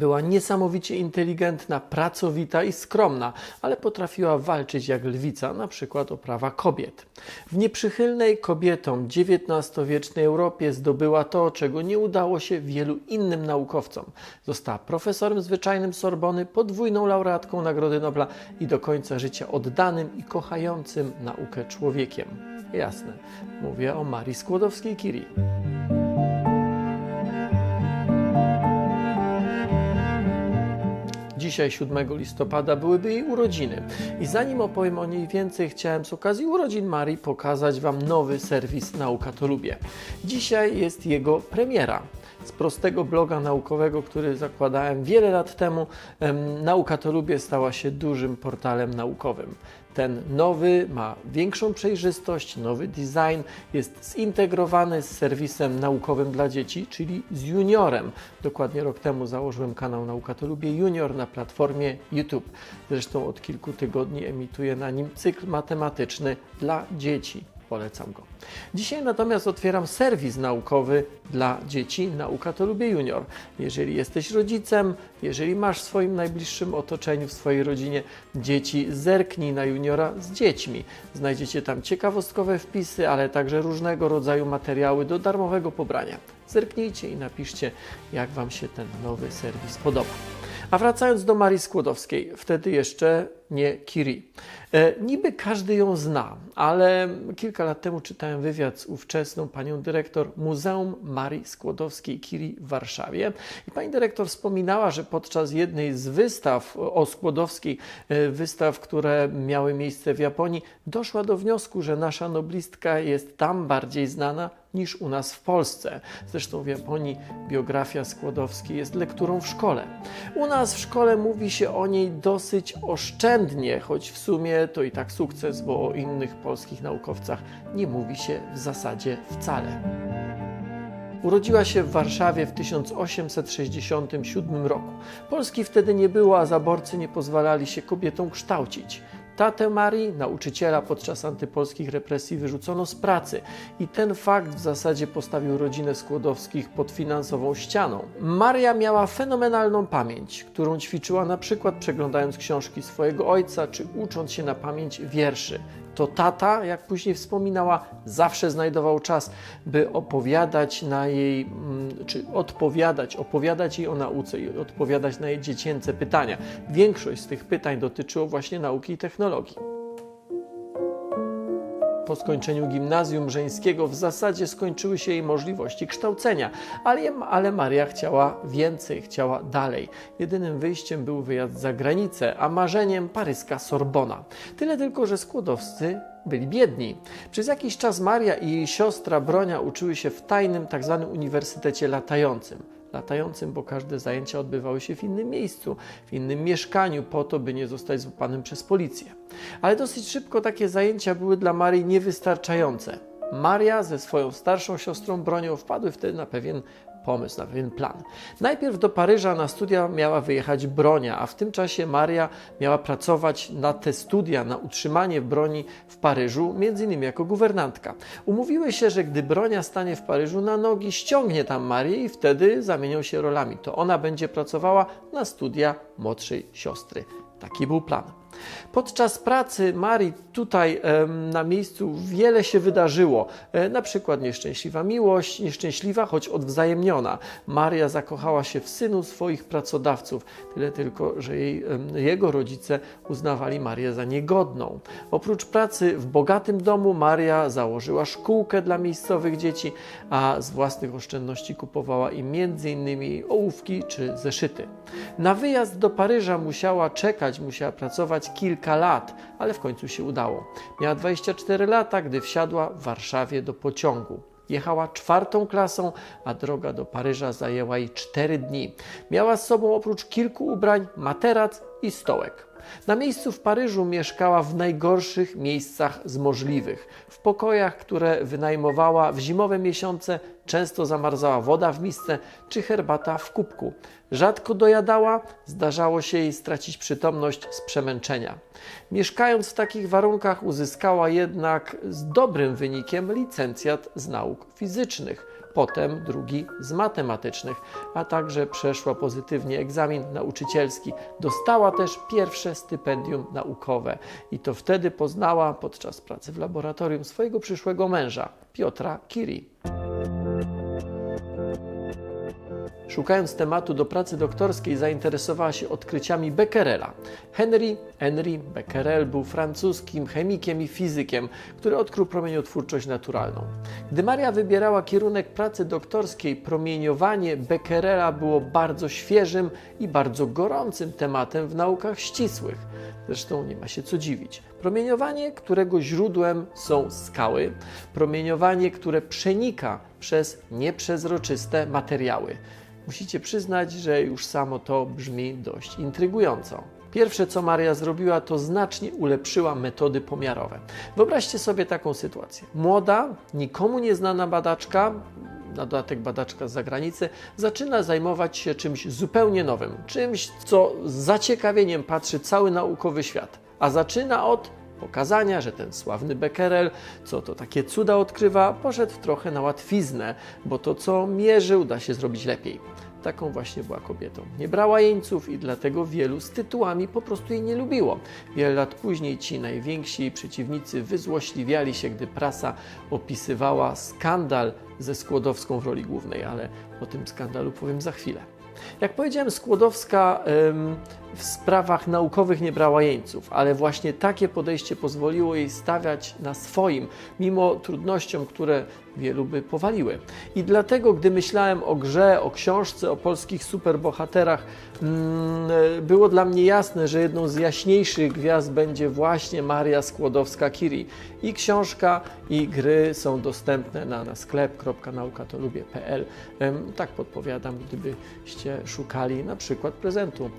Była niesamowicie inteligentna, pracowita i skromna, ale potrafiła walczyć jak lwica, na przykład o prawa kobiet. W nieprzychylnej kobietom XIX-wiecznej Europie zdobyła to, czego nie udało się wielu innym naukowcom. Została profesorem zwyczajnym Sorbony, podwójną laureatką Nagrody Nobla i do końca życia oddanym i kochającym naukę człowiekiem. Jasne, mówię o Marii Skłodowskiej-Curie. Dzisiaj, 7 listopada, byłyby jej urodziny. I zanim opowiem o niej więcej, chciałem z okazji urodzin Marii pokazać Wam nowy serwis Nauka to Lubię. Dzisiaj jest jego premiera. Z prostego bloga naukowego, który zakładałem wiele lat temu, em, Nauka to Lubię stała się dużym portalem naukowym. Ten nowy ma większą przejrzystość, nowy design, jest zintegrowany z serwisem naukowym dla dzieci, czyli z juniorem. Dokładnie rok temu założyłem kanał Nauka to Lubię Junior na platformie YouTube. Zresztą od kilku tygodni emituję na nim cykl matematyczny dla dzieci. Polecam go. Dzisiaj natomiast otwieram serwis naukowy dla dzieci Nauka to Lubię Junior. Jeżeli jesteś rodzicem, jeżeli masz w swoim najbliższym otoczeniu, w swojej rodzinie dzieci, zerknij na juniora z dziećmi. Znajdziecie tam ciekawostkowe wpisy, ale także różnego rodzaju materiały do darmowego pobrania. Zerknijcie i napiszcie, jak Wam się ten nowy serwis podoba. A wracając do Marii Skłodowskiej, wtedy jeszcze nie Curie. E, niby każdy ją zna, ale kilka lat temu czytałem wywiad z ówczesną panią dyrektor Muzeum Marii Skłodowskiej-Curie w Warszawie. I pani dyrektor wspominała, że podczas jednej z wystaw o Skłodowskiej, e, wystaw, które miały miejsce w Japonii, doszła do wniosku, że nasza noblistka jest tam bardziej znana niż u nas w Polsce. Zresztą w Japonii biografia Skłodowskiej jest lekturą w szkole. U nas w szkole mówi się o niej dosyć oszczędnie, choć w sumie to i tak sukces, bo o innych polskich naukowcach nie mówi się w zasadzie wcale. Urodziła się w Warszawie w 1867 roku. Polski wtedy nie było, a zaborcy nie pozwalali się kobietom kształcić. Tatę Marii, nauczyciela podczas antypolskich represji, wyrzucono z pracy i ten fakt w zasadzie postawił rodzinę Skłodowskich pod finansową ścianą. Maria miała fenomenalną pamięć, którą ćwiczyła na przykład przeglądając książki swojego ojca czy ucząc się na pamięć wierszy. To tata, jak później wspominała, zawsze znajdował czas, by opowiadać na jej, mm, czy odpowiadać, opowiadać jej o nauce i odpowiadać na jej dziecięce pytania. Większość z tych pytań dotyczyło właśnie nauki i technologii. Po skończeniu gimnazjum żeńskiego w zasadzie skończyły się jej możliwości kształcenia, ale, ale Maria chciała więcej, chciała dalej. Jedynym wyjściem był wyjazd za granicę, a marzeniem paryska Sorbona. Tyle tylko, że skłodowscy byli biedni. Przez jakiś czas Maria i jej siostra Bronia uczyły się w tajnym tzw. uniwersytecie latającym latającym, bo każde zajęcia odbywały się w innym miejscu, w innym mieszkaniu, po to, by nie zostać złapanym przez policję. Ale dosyć szybko takie zajęcia były dla Marii niewystarczające. Maria ze swoją starszą siostrą Bronią wpadły wtedy na pewien pomysł, na pewien plan. Najpierw do Paryża na studia miała wyjechać Bronia, a w tym czasie Maria miała pracować na te studia, na utrzymanie broni w Paryżu, między innymi jako guwernantka. Umówiły się, że gdy Bronia stanie w Paryżu na nogi, ściągnie tam Marię i wtedy zamienią się rolami. To ona będzie pracowała na studia młodszej siostry. Taki był plan. Podczas pracy Marii tutaj na miejscu wiele się wydarzyło. E, na przykład nieszczęśliwa miłość, nieszczęśliwa, choć odwzajemniona. Maria zakochała się w synu swoich pracodawców, tyle tylko, że jej, jego rodzice uznawali Marię za niegodną. Oprócz pracy w bogatym domu Maria założyła szkółkę dla miejscowych dzieci, a z własnych oszczędności kupowała im m.in. ołówki czy zeszyty. Na wyjazd do Paryża musiała czekać, musiała pracować kilka lat, ale w końcu się udało. Miała 24 lata, gdy wsiadła w Warszawie do pociągu. Jechała czwartą klasą, a droga do Paryża zajęła jej 4 dni. Miała z sobą oprócz kilku ubrań materac i stołek. Na miejscu w Paryżu mieszkała w najgorszych miejscach z możliwych. W pokojach, które wynajmowała w zimowe miesiące, często zamarzała woda w misce czy herbata w kubku. Rzadko dojadała, zdarzało się jej stracić przytomność z przemęczenia. Mieszkając w takich warunkach, uzyskała jednak z dobrym wynikiem licencjat z nauk fizycznych. potem drugi z matematycznych, a także przeszła pozytywnie egzamin nauczycielski. Dostała też pierwsze stypendium naukowe i to wtedy poznała podczas pracy w laboratorium swojego przyszłego męża, Piotra Curie. Szukając tematu do pracy doktorskiej, zainteresowała się odkryciami Becquerela. Henry Henry Becquerel był francuskim chemikiem i fizykiem, który odkrył promieniotwórczość naturalną. Gdy Maria wybierała kierunek pracy doktorskiej, promieniowanie Becquerela było bardzo świeżym i bardzo gorącym tematem w naukach ścisłych. Zresztą nie ma się co dziwić. Promieniowanie, którego źródłem są skały, promieniowanie, które przenika przez nieprzezroczyste materiały. Musicie przyznać, że już samo to brzmi dość intrygująco. Pierwsze, co Maria zrobiła, to znacznie ulepszyła metody pomiarowe. Wyobraźcie sobie taką sytuację. Młoda, nikomu nieznana badaczka, na dodatek badaczka z zagranicy, zaczyna zajmować się czymś zupełnie nowym, czymś, co z zaciekawieniem patrzy cały naukowy świat. A zaczyna od pokazania, że ten sławny Becquerel, co to takie cuda odkrywa, poszedł trochę na łatwiznę, bo to, co mierzył, da się zrobić lepiej. Taką właśnie była kobietą. Nie brała jeńców i dlatego wielu z tytułami po prostu jej nie lubiło. Wiele lat później ci najwięksi przeciwnicy wyzłośliwiali się, gdy prasa opisywała skandal ze Skłodowską w roli głównej, ale o tym skandalu powiem za chwilę. Jak powiedziałem, Skłodowska w sprawach naukowych nie brała jeńców, ale właśnie takie podejście pozwoliło jej stawiać na swoim, mimo trudnościom, które wielu by powaliły. I dlatego, gdy myślałem o grze, o książce, o polskich superbohaterach, mm, było dla mnie jasne, że jedną z jaśniejszych gwiazd będzie właśnie Maria Skłodowska-Curie. I książka, i gry są dostępne na, na sklep.naukatolubie.pl. Tak podpowiadam, gdybyście szukali na przykład prezentu.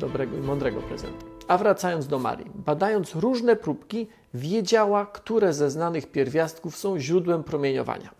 Dobrego i mądrego prezentu. A wracając do Marii, badając różne próbki, wiedziała, które ze znanych pierwiastków są źródłem promieniowania.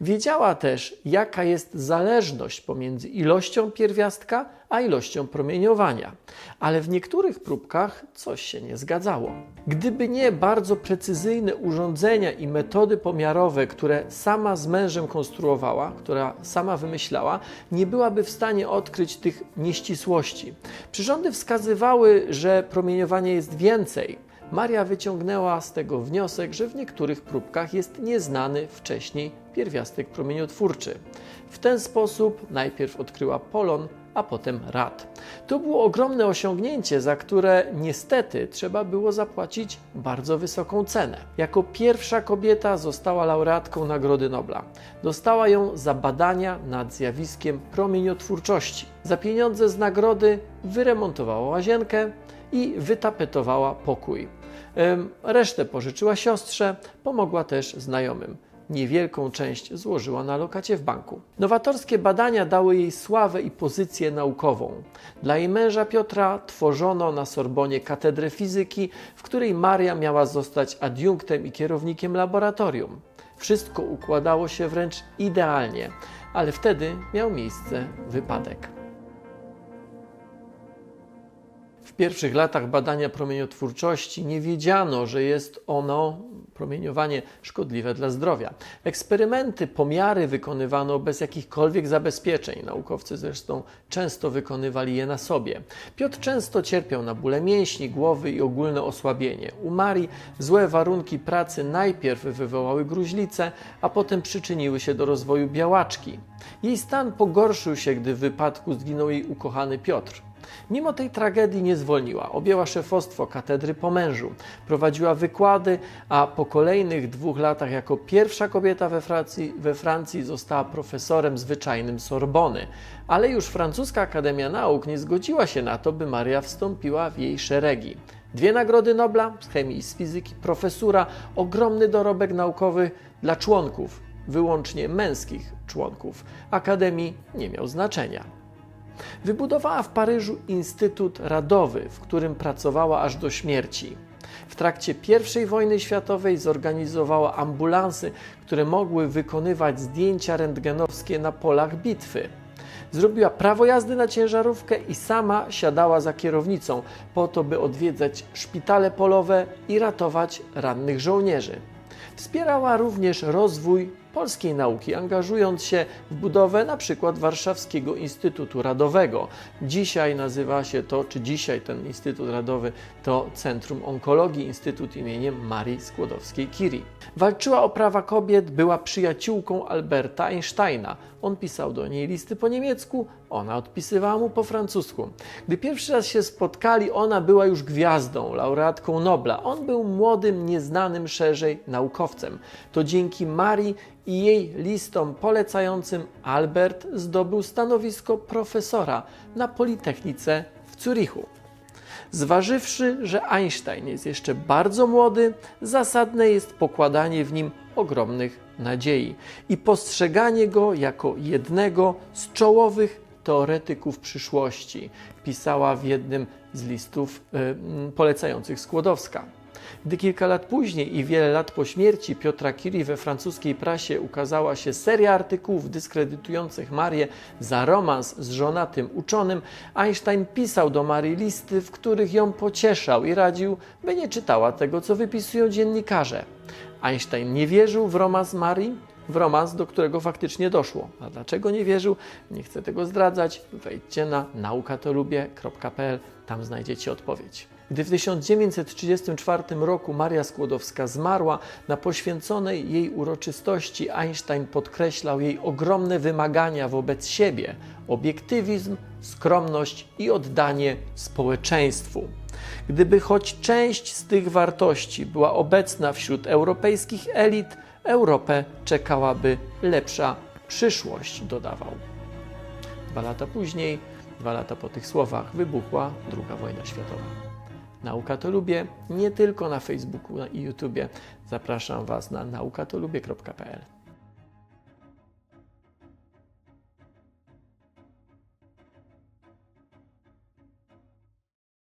Wiedziała też, jaka jest zależność pomiędzy ilością pierwiastka a ilością promieniowania. Ale w niektórych próbkach coś się nie zgadzało. Gdyby nie bardzo precyzyjne urządzenia i metody pomiarowe, które sama z mężem konstruowała, która sama wymyślała, nie byłaby w stanie odkryć tych nieścisłości. Przyrządy wskazywały, że promieniowanie jest więcej. Maria wyciągnęła z tego wniosek, że w niektórych próbkach jest nieznany wcześniej pierwiastek promieniotwórczy. W ten sposób najpierw odkryła polon, a potem rad. To było ogromne osiągnięcie, za które niestety trzeba było zapłacić bardzo wysoką cenę. Jako pierwsza kobieta została laureatką Nagrody Nobla. Dostała ją za badania nad zjawiskiem promieniotwórczości. Za pieniądze z nagrody wyremontowała łazienkę i wytapetowała pokój. Resztę pożyczyła siostrze, pomogła też znajomym. Niewielką część złożyła na lokacie w banku. Nowatorskie badania dały jej sławę i pozycję naukową. Dla jej męża Piotra tworzono na Sorbonie katedrę fizyki, w której Maria miała zostać adiunktem i kierownikiem laboratorium. Wszystko układało się wręcz idealnie, ale wtedy miał miejsce wypadek. W pierwszych latach badania promieniotwórczości nie wiedziano, że jest ono, promieniowanie, szkodliwe dla zdrowia. Eksperymenty, pomiary wykonywano bez jakichkolwiek zabezpieczeń. Naukowcy zresztą często wykonywali je na sobie. Piotr często cierpiał na bóle mięśni, głowy i ogólne osłabienie. U Marii złe warunki pracy najpierw wywołały gruźlicę, a potem przyczyniły się do rozwoju białaczki. Jej stan pogorszył się, gdy w wypadku zginął jej ukochany Piotr. Mimo tej tragedii nie zwolniła. Objęła szefostwo katedry po mężu, prowadziła wykłady, a po kolejnych dwóch latach jako pierwsza kobieta we Francji, we Francji została profesorem zwyczajnym Sorbony. Ale już francuska Akademia Nauk nie zgodziła się na to, by Maria wstąpiła w jej szeregi. Dwie nagrody Nobla z chemii i z fizyki, profesura, ogromny dorobek naukowy dla członków, wyłącznie męskich członków. Akademii nie miał znaczenia. Wybudowała w Paryżu Instytut Radowy, w którym pracowała aż do śmierci. W trakcie I wojny światowej zorganizowała ambulansy, które mogły wykonywać zdjęcia rentgenowskie na polach bitwy. Zrobiła prawo jazdy na ciężarówkę i sama siadała za kierownicą, po to, by odwiedzać szpitale polowe i ratować rannych żołnierzy. Wspierała również rozwój polskiej nauki, angażując się w budowę przykład Warszawskiego Instytutu Radowego. Dzisiaj nazywa się to, czy dzisiaj ten Instytut Radowy to Centrum Onkologii, Instytut imieniem Marii Skłodowskiej-Curie. Walczyła o prawa kobiet, była przyjaciółką Alberta Einsteina. On pisał do niej listy po niemiecku, ona odpisywała mu po francusku. Gdy pierwszy raz się spotkali, ona była już gwiazdą, laureatką Nobla. On był młodym, nieznanym szerzej naukowcem. To dzięki Marii i jej listom polecającym Albert zdobył stanowisko profesora na Politechnice w Zurichu. Zważywszy, że Einstein jest jeszcze bardzo młody, zasadne jest pokładanie w nim ogromnych nadziei i postrzeganie go jako jednego z czołowych teoretyków przyszłości, pisała w jednym z listów y, polecających Skłodowska. Gdy kilka lat później i wiele lat po śmierci Piotra Curie we francuskiej prasie ukazała się seria artykułów dyskredytujących Marię za romans z żonatym uczonym, Einstein pisał do Marii listy, w których ją pocieszał i radził, by nie czytała tego, co wypisują dziennikarze. Einstein nie wierzył w romans Marii, w romans, do którego faktycznie doszło. A dlaczego nie wierzył? Nie chcę tego zdradzać. Wejdźcie na naukatolubie.pl, tam znajdziecie odpowiedź. Gdy w 1934 roku Maria Skłodowska zmarła, na poświęconej jej uroczystości Einstein podkreślał jej ogromne wymagania wobec siebie, obiektywizm, skromność i oddanie społeczeństwu. Gdyby choć część z tych wartości była obecna wśród europejskich elit, Europę czekałaby lepsza przyszłość, dodawał. Dwa lata później, dwa lata po tych słowach, wybuchła II wojna światowa. Nauka to lubię nie tylko na Facebooku i YouTubie. Zapraszam Was na naukatolubie.pl.